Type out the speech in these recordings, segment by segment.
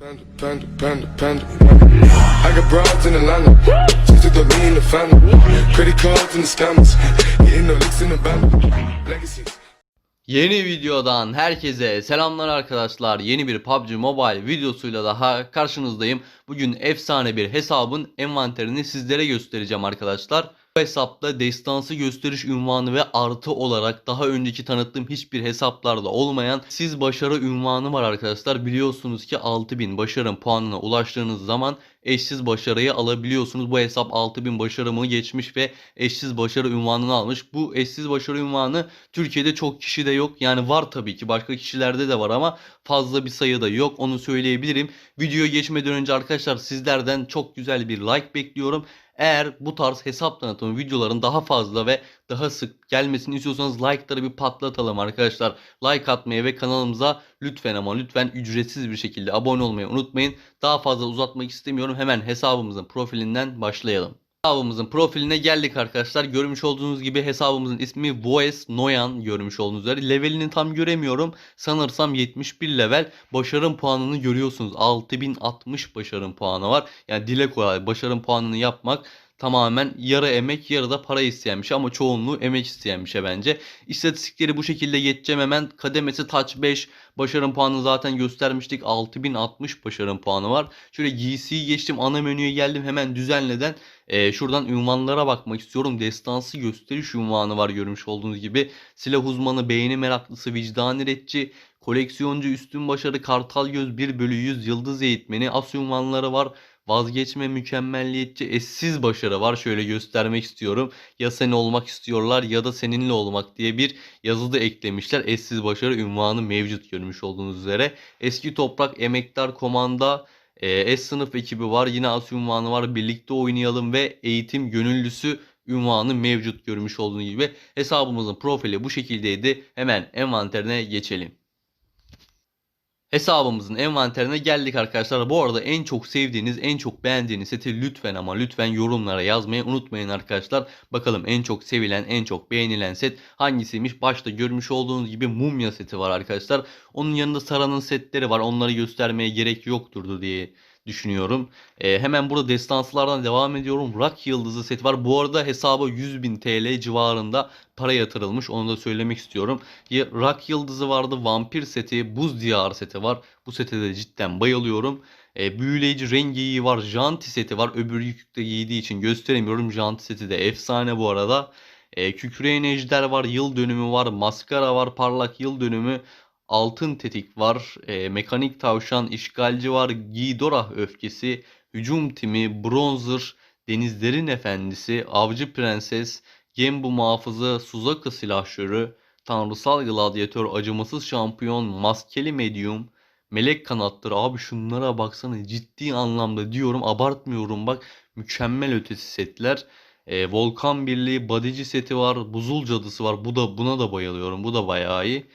Panda, panda, panda, panda. I got broads in Atlanta. Just took the me in the family. Credit cards and the scammers. Getting no licks in the band. Legacies. Yeni videodan herkese selamlar arkadaşlar. Yeni bir PUBG Mobile videosuyla daha karşınızdayım. Bugün efsane bir hesabın envanterini sizlere göstereceğim arkadaşlar. Bu hesapta destansı gösteriş ünvanı ve artı olarak daha önceki tanıttığım hiçbir hesaplarda olmayan siz başarı ünvanı var arkadaşlar. Biliyorsunuz ki 6000 başarı puanına ulaştığınız zaman eşsiz başarıyı alabiliyorsunuz. Bu hesap 6000 başarımı geçmiş ve eşsiz başarı ünvanını almış. Bu eşsiz başarı ünvanı Türkiye'de çok kişi de yok. Yani var tabii ki başka kişilerde de var ama fazla bir sayıda yok. Onu söyleyebilirim. Videoya geçmeden önce arkadaşlar sizlerden çok güzel bir like bekliyorum. Eğer bu tarz hesap tanıtımı videoların daha fazla ve daha sık gelmesini istiyorsanız like'ları bir patlatalım arkadaşlar. Like atmayı ve kanalımıza lütfen ama lütfen ücretsiz bir şekilde abone olmayı unutmayın. Daha fazla uzatmak istemiyorum. Hemen hesabımızın profilinden başlayalım. Hesabımızın profiline geldik arkadaşlar. Görmüş olduğunuz gibi hesabımızın ismi Voice Noyan görmüş olduğunuz üzere. Levelini tam göremiyorum. Sanırsam 71 level. Başarım puanını görüyorsunuz. 6060 başarım puanı var. Yani dile kolay başarım puanını yapmak tamamen yarı emek yarı da para isteyen bir şey ama çoğunluğu emek isteyen bir şey bence. İstatistikleri bu şekilde geçeceğim hemen. Kademesi Touch 5. Başarım puanını zaten göstermiştik. 6060 başarım puanı var. Şöyle giysiyi geçtim. Ana menüye geldim. Hemen düzenleden ee, şuradan ünvanlara bakmak istiyorum. Destansı gösteriş ünvanı var görmüş olduğunuz gibi. Silah uzmanı, beğeni meraklısı, vicdan iletçi, koleksiyoncu, üstün başarı, kartal göz, 1 bölü 100, yıldız eğitmeni, as ünvanları var. Vazgeçme, mükemmelliyetçi, eşsiz başarı var. Şöyle göstermek istiyorum. Ya sen olmak istiyorlar ya da seninle olmak diye bir yazı da eklemişler. Eşsiz başarı ünvanı mevcut görmüş olduğunuz üzere. Eski toprak, emektar, komanda, e, S sınıf ekibi var. Yine as ünvanı var. Birlikte oynayalım ve eğitim gönüllüsü ünvanı mevcut görmüş olduğunuz gibi. Hesabımızın profili bu şekildeydi. Hemen envanterine geçelim. Hesabımızın envanterine geldik arkadaşlar. Bu arada en çok sevdiğiniz, en çok beğendiğiniz seti lütfen ama lütfen yorumlara yazmayı unutmayın arkadaşlar. Bakalım en çok sevilen, en çok beğenilen set hangisiymiş? Başta görmüş olduğunuz gibi mumya seti var arkadaşlar. Onun yanında Sara'nın setleri var. Onları göstermeye gerek yoktur diye düşünüyorum. Ee, hemen burada destansılardan devam ediyorum. Rock Yıldızı seti var. Bu arada hesaba 100.000 TL civarında para yatırılmış. Onu da söylemek istiyorum. Rock Yıldızı vardı. Vampir seti, Buz Diyarı seti var. Bu sete de cidden bayılıyorum. E, büyüleyici rengi var. Janti seti var. Öbür yüklükte giydiği için gösteremiyorum. Janti seti de efsane bu arada. E, kükreyen ejder var. Yıl dönümü var. Maskara var. Parlak yıl dönümü. Altın tetik var. E, mekanik tavşan. işgalci var. Gidorah öfkesi. Hücum timi. Bronzer. Denizlerin efendisi. Avcı prenses. Gembu muhafızı. Suzaku silahşörü. Tanrısal gladyatör. Acımasız şampiyon. Maskeli medyum. Melek kanatları abi şunlara baksana ciddi anlamda diyorum abartmıyorum bak mükemmel ötesi setler. Ee, Volkan Birliği Badici seti var. Buzul Cadısı var. Bu da buna da bayılıyorum. Bu da bayağı iyi.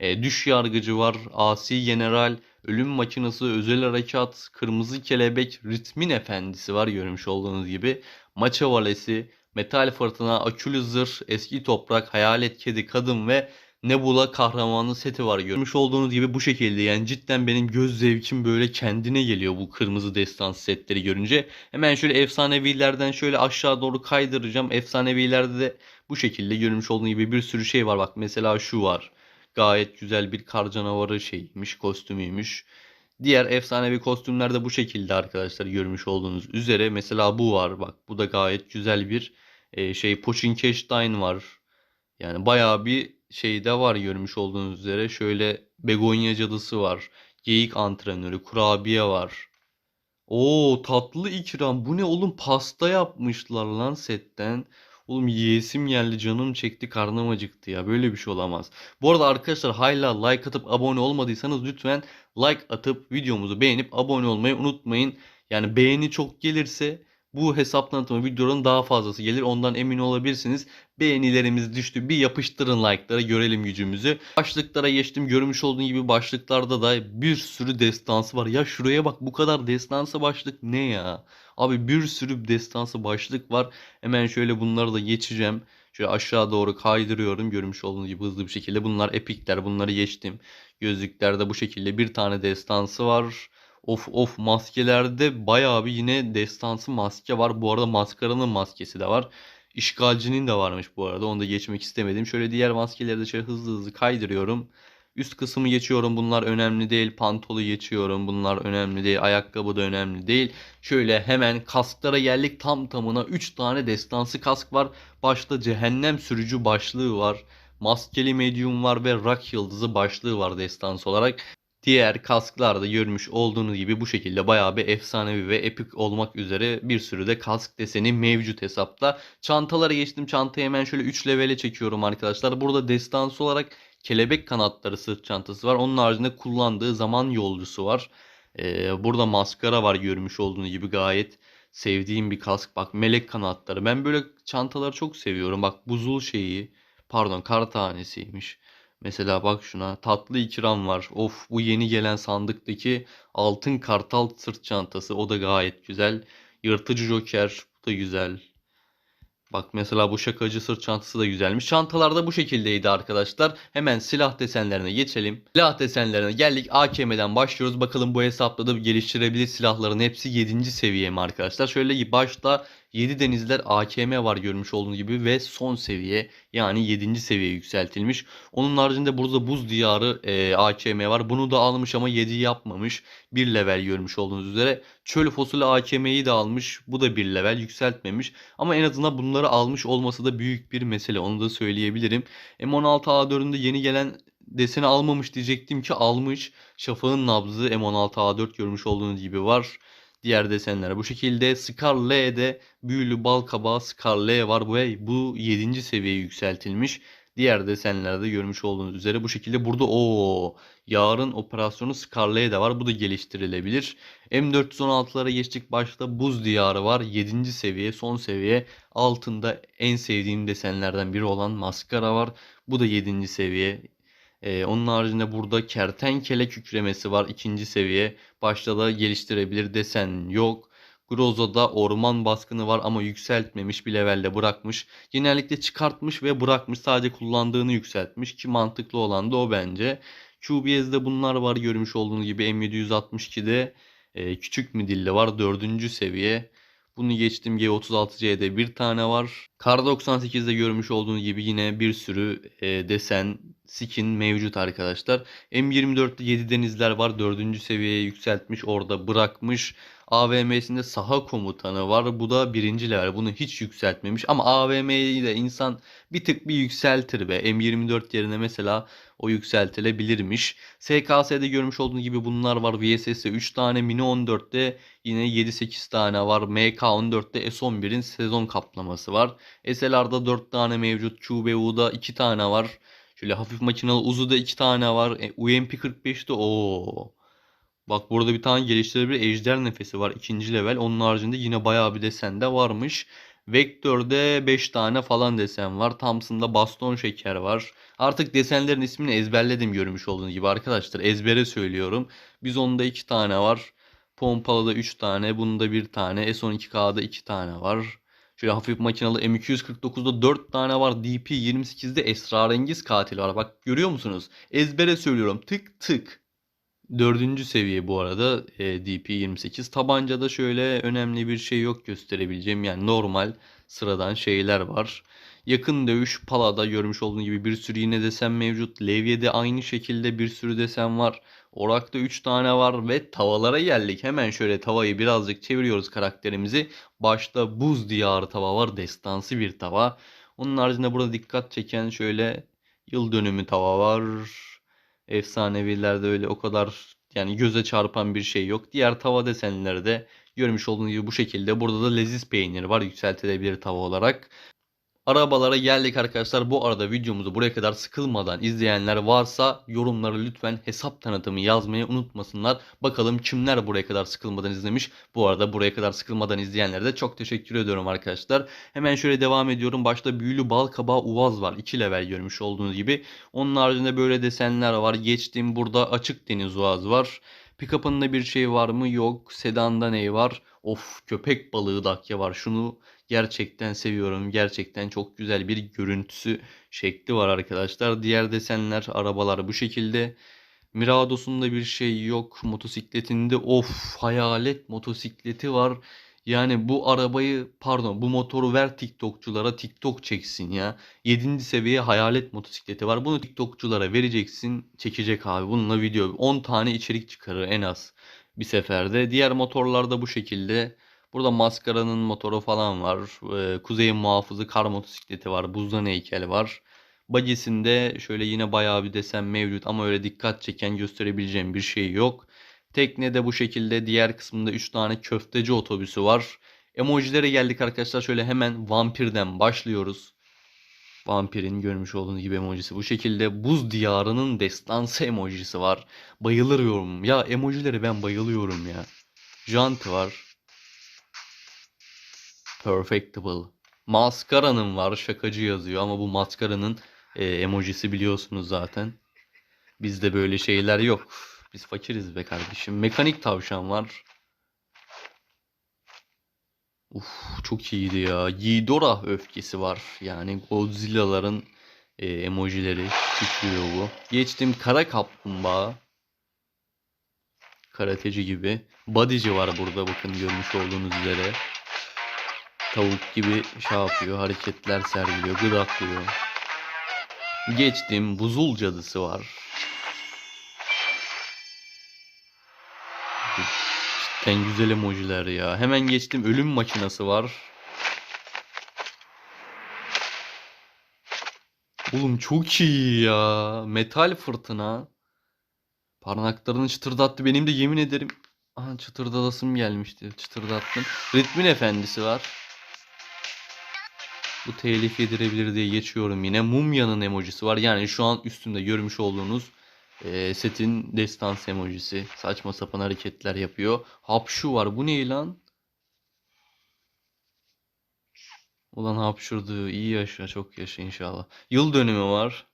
Ee, Düş Yargıcı var. Asi General, Ölüm Makinası, Özel Harekat, Kırmızı Kelebek, Ritmin Efendisi var görmüş olduğunuz gibi. Maça Valesi, Metal Fırtına, Akülü Zırh, Eski Toprak, Hayalet Kedi, Kadın ve Nebula kahramanı seti var. Görmüş olduğunuz gibi bu şekilde yani cidden benim göz zevkim böyle kendine geliyor bu kırmızı destan setleri görünce. Hemen şöyle efsanevilerden şöyle aşağı doğru kaydıracağım. Efsanevilerde de bu şekilde görmüş olduğunuz gibi bir sürü şey var. Bak mesela şu var. Gayet güzel bir kar canavarı şeymiş, kostümüymüş. Diğer efsanevi kostümler de bu şekilde arkadaşlar görmüş olduğunuz üzere. Mesela bu var bak bu da gayet güzel bir e, şey Pochinkeştayn var. Yani bayağı bir şey de var görmüş olduğunuz üzere. Şöyle begonya cadısı var. Geyik antrenörü, kurabiye var. Oo tatlı ikram. Bu ne oğlum pasta yapmışlar lan setten. Oğlum yiyesim geldi canım çekti karnım acıktı ya. Böyle bir şey olamaz. Bu arada arkadaşlar hala like atıp abone olmadıysanız lütfen like atıp videomuzu beğenip abone olmayı unutmayın. Yani beğeni çok gelirse bu hesap tanıtımı videoların daha fazlası gelir. Ondan emin olabilirsiniz. Beğenilerimiz düştü. Bir yapıştırın like'lara görelim gücümüzü. Başlıklara geçtim. Görmüş olduğun gibi başlıklarda da bir sürü destansı var. Ya şuraya bak bu kadar destansı başlık ne ya? Abi bir sürü destansı başlık var. Hemen şöyle bunları da geçeceğim. Şöyle aşağı doğru kaydırıyorum. Görmüş olduğunuz gibi hızlı bir şekilde. Bunlar epikler. Bunları geçtim. Gözlüklerde bu şekilde bir tane destansı var. Of of maskelerde bayağı bir yine destansı maske var. Bu arada maskaranın maskesi de var. İşgalcinin de varmış bu arada. Onu da geçmek istemedim. Şöyle diğer maskeleri de şöyle hızlı hızlı kaydırıyorum. Üst kısmı geçiyorum. Bunlar önemli değil. Pantolu geçiyorum. Bunlar önemli değil. Ayakkabı da önemli değil. Şöyle hemen kasklara geldik. Tam tamına 3 tane destansı kask var. Başta cehennem sürücü başlığı var. Maskeli medyum var ve rak yıldızı başlığı var destans olarak. Diğer kasklarda görmüş olduğunuz gibi bu şekilde bayağı bir efsanevi ve epik olmak üzere bir sürü de kask deseni mevcut hesapta. Çantalara geçtim. Çantayı hemen şöyle 3 levele çekiyorum arkadaşlar. Burada destans olarak kelebek kanatları sırt çantası var. Onun haricinde kullandığı zaman yolcusu var. Ee, burada maskara var görmüş olduğunuz gibi gayet sevdiğim bir kask. Bak melek kanatları. Ben böyle çantaları çok seviyorum. Bak buzul şeyi pardon kar tanesiymiş. Mesela bak şuna tatlı ikram var. Of bu yeni gelen sandıktaki altın kartal sırt çantası o da gayet güzel. Yırtıcı joker bu da güzel. Bak mesela bu şakacı sırt çantası da güzelmiş. Çantalar da bu şekildeydi arkadaşlar. Hemen silah desenlerine geçelim. Silah desenlerine geldik. AKM'den başlıyoruz. Bakalım bu hesapta da geliştirebilir silahların hepsi 7. seviye mi arkadaşlar? Şöyle başta 7 denizler AKM var görmüş olduğunuz gibi ve son seviye yani 7. seviye yükseltilmiş. Onun haricinde burada buz diyarı e, AKM var. Bunu da almış ama 7 yapmamış. 1 level görmüş olduğunuz üzere. Çöl fosili AKM'yi de almış. Bu da 1 level yükseltmemiş. Ama en azından bunları almış olması da büyük bir mesele. Onu da söyleyebilirim. M16A4'ünde yeni gelen deseni almamış diyecektim ki almış. Şafağın nabzı M16A4 görmüş olduğunuz gibi var. Diğer desenler bu şekilde. Scar L'de büyülü bal kabağı Scar L var. Bu, bu 7. seviyeye yükseltilmiş. Diğer desenlerde görmüş olduğunuz üzere bu şekilde burada o yarın operasyonu Scar L de var. Bu da geliştirilebilir. M416'lara geçtik. Başta buz diyarı var. 7. seviye son seviye. Altında en sevdiğim desenlerden biri olan maskara var. Bu da 7. seviye. Ee, onun haricinde burada kertenkele kükremesi var. ikinci seviye. Başta da geliştirebilir desen yok. Groza'da orman baskını var ama yükseltmemiş bir levelde bırakmış. Genellikle çıkartmış ve bırakmış. Sadece kullandığını yükseltmiş ki mantıklı olan da o bence. QBS'de bunlar var görmüş olduğunuz gibi M762'de e, küçük midilli var 4. seviye. Bunu geçtim G36C'de bir tane var. Kar 98'de görmüş olduğunuz gibi yine bir sürü e, desen, skin mevcut arkadaşlar. M24'te 7 denizler var. 4. seviyeye yükseltmiş. Orada bırakmış. AVM'sinde saha komutanı var. Bu da birinci level. Bunu hiç yükseltmemiş. Ama AVM'yi de insan bir tık bir yükseltir be. M24 yerine mesela o yükseltilebilirmiş. SKS'de görmüş olduğunuz gibi bunlar var. VSS'de 3 tane. Mini 14'te yine 7-8 tane var. MK14'te S11'in sezon kaplaması var. SLR'da 4 tane mevcut. QBU'da 2 tane var. Şöyle hafif makinalı Uzu'da 2 tane var. E, UMP 45'te o. Bak burada bir tane geliştirilebilir ejder nefesi var. ikinci level. Onun haricinde yine bayağı bir desen de varmış. Vektör'de 5 tane falan desen var. Thompson'da baston şeker var. Artık desenlerin ismini ezberledim görmüş olduğunuz gibi arkadaşlar. Ezbere söylüyorum. Bizon'da 2 tane var. Pompalı'da 3 tane. Bunda 1 tane. S12K'da 2 tane var. Şöyle hafif makinalı M249'da 4 tane var. DP28'de esrarengiz katil var. Bak görüyor musunuz? Ezbere söylüyorum. Tık tık. Dördüncü seviye bu arada e, DP28. Tabancada şöyle önemli bir şey yok gösterebileceğim. Yani normal sıradan şeyler var. Yakın dövüş Pala'da görmüş olduğunuz gibi bir sürü yine desen mevcut. Levye'de aynı şekilde bir sürü desen var. Orak'ta 3 tane var ve tavalara geldik. Hemen şöyle tavayı birazcık çeviriyoruz karakterimizi. Başta buz diyarı tava var. Destansı bir tava. Onun haricinde burada dikkat çeken şöyle yıl dönümü tava var. Efsanevilerde öyle o kadar yani göze çarpan bir şey yok. Diğer tava desenleri de görmüş olduğunuz gibi bu şekilde. Burada da leziz peynir var yükseltilebilir tava olarak. Arabalara geldik arkadaşlar. Bu arada videomuzu buraya kadar sıkılmadan izleyenler varsa yorumlara lütfen hesap tanıtımı yazmayı unutmasınlar. Bakalım kimler buraya kadar sıkılmadan izlemiş. Bu arada buraya kadar sıkılmadan izleyenlere de çok teşekkür ediyorum arkadaşlar. Hemen şöyle devam ediyorum. Başta büyülü bal kabağı uvaz var. 2 level görmüş olduğunuz gibi. Onun haricinde böyle desenler var. Geçtiğim burada açık deniz uvaz var. Pickup'ında bir şey var mı? Yok. Sedan'da ne var? Of köpek balığı dakya var. Şunu gerçekten seviyorum. Gerçekten çok güzel bir görüntüsü şekli var arkadaşlar. Diğer desenler, arabalar bu şekilde. Mirados'unda bir şey yok. Motosikletinde of hayalet motosikleti var. Yani bu arabayı pardon bu motoru ver TikTokçulara TikTok çeksin ya. 7. seviye hayalet motosikleti var. Bunu TikTokçulara vereceksin. Çekecek abi. Bununla video 10 tane içerik çıkarır en az bir seferde. Diğer motorlarda bu şekilde. Burada maskaranın motoru falan var. Ee, Kuzey'in muhafızı kar motosikleti var. Buzdan heykel var. Bagisinde şöyle yine bayağı bir desen mevcut ama öyle dikkat çeken gösterebileceğim bir şey yok. Teknede bu şekilde diğer kısmında 3 tane köfteci otobüsü var. Emojilere geldik arkadaşlar. Şöyle hemen vampirden başlıyoruz. Vampirin görmüş olduğunuz gibi emojisi bu şekilde. Buz diyarının destansı emojisi var. Bayılıyorum. Ya emojilere ben bayılıyorum ya. Jant var. Perfectable. Maskara'nın var. Şakacı yazıyor ama bu maskaranın e, emojisi biliyorsunuz zaten. Bizde böyle şeyler yok. Biz fakiriz be kardeşim. Mekanik tavşan var. Uf çok iyiydi ya. Ghidorah öfkesi var. Yani Godzilla'ların e, emojileri çıkıyor bu. Geçtim kara kaplumbağa. Karateci gibi. Bodyci var burada bakın görmüş olduğunuz üzere. Tavuk gibi şey yapıyor. Hareketler sergiliyor. Gıdaklıyor. Geçtim. Buzul cadısı var. Cidden güzel emojiler ya. Hemen geçtim. Ölüm makinası var. Oğlum çok iyi ya. Metal fırtına. Parmaklarını çıtırdattı. Benim de yemin ederim. Aha çıtırdalasım gelmişti. Çıtırdattım. Ritmin efendisi var. Bu telif yedirebilir diye geçiyorum yine. Mumyanın emojisi var. Yani şu an üstünde görmüş olduğunuz e, setin destans emojisi. Saçma sapan hareketler yapıyor. Hapşu var. Bu ne lan? Ulan hapşurdu. İyi yaşa. Çok yaşa inşallah. Yıl dönümü var.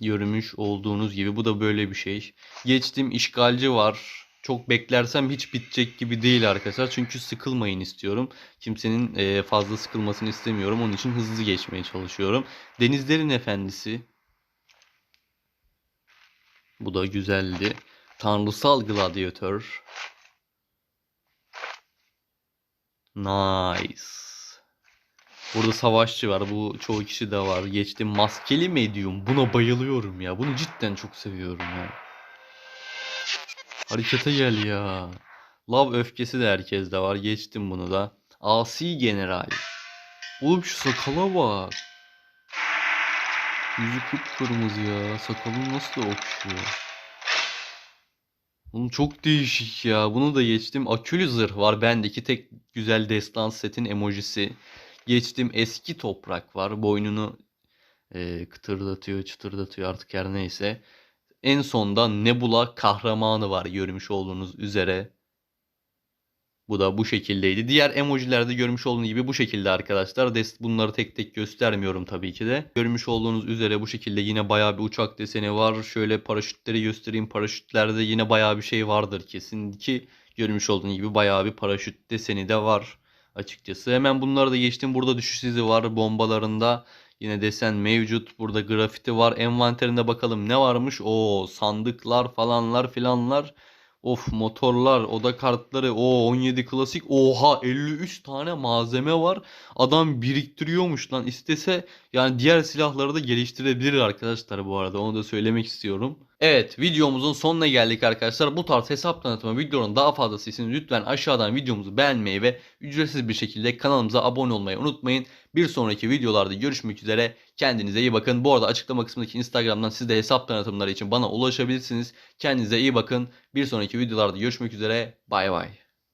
Görmüş olduğunuz gibi. Bu da böyle bir şey. Geçtim işgalci var. Çok beklersem hiç bitecek gibi değil arkadaşlar. Çünkü sıkılmayın istiyorum. Kimsenin e, fazla sıkılmasını istemiyorum. Onun için hızlı geçmeye çalışıyorum. Denizlerin Efendisi. Bu da güzeldi. Tanrısal gladyatör. Nice. Burada savaşçı var. Bu çoğu kişi de var. Geçtim. Maskeli medyum. Buna bayılıyorum ya. Bunu cidden çok seviyorum ya. Harekete gel ya. Love öfkesi de herkeste var. Geçtim bunu da. Asi general. Oğlum şu sakala bak. Yüzü kıpkırmızı ya. Sakalın nasıl okşuyor. Oğlum çok değişik ya. Bunu da geçtim. Akülü zırh var. Bendeki tek güzel destan setin emojisi. Geçtim. Eski toprak var. Boynunu e, kıtırdatıyor, çıtırdatıyor artık her neyse. En sonda Nebula kahramanı var görmüş olduğunuz üzere. Bu da bu şekildeydi. Diğer emojilerde görmüş olduğunuz gibi bu şekilde arkadaşlar. Bunları tek tek göstermiyorum tabii ki de. Görmüş olduğunuz üzere bu şekilde yine bayağı bir uçak deseni var. Şöyle paraşütleri göstereyim. Paraşütlerde yine bayağı bir şey vardır kesin ki görmüş olduğunuz gibi bayağı bir paraşüt deseni de var açıkçası. Hemen bunları da geçtim. Burada düşüş izi var bombalarında. Yine desen mevcut. Burada grafiti var. Envanterinde bakalım ne varmış? O sandıklar falanlar filanlar. Of motorlar, oda kartları, o 17 klasik. Oha 53 tane malzeme var. Adam biriktiriyormuş lan. İstese yani diğer silahları da geliştirebilir arkadaşlar bu arada. Onu da söylemek istiyorum. Evet videomuzun sonuna geldik arkadaşlar. Bu tarz hesap tanıtımı videonun daha fazlası için lütfen aşağıdan videomuzu beğenmeyi ve ücretsiz bir şekilde kanalımıza abone olmayı unutmayın. Bir sonraki videolarda görüşmek üzere. Kendinize iyi bakın. Bu arada açıklama kısmındaki Instagram'dan siz de hesap tanıtımları için bana ulaşabilirsiniz. Kendinize iyi bakın. Bir sonraki videolarda görüşmek üzere. Bay bay.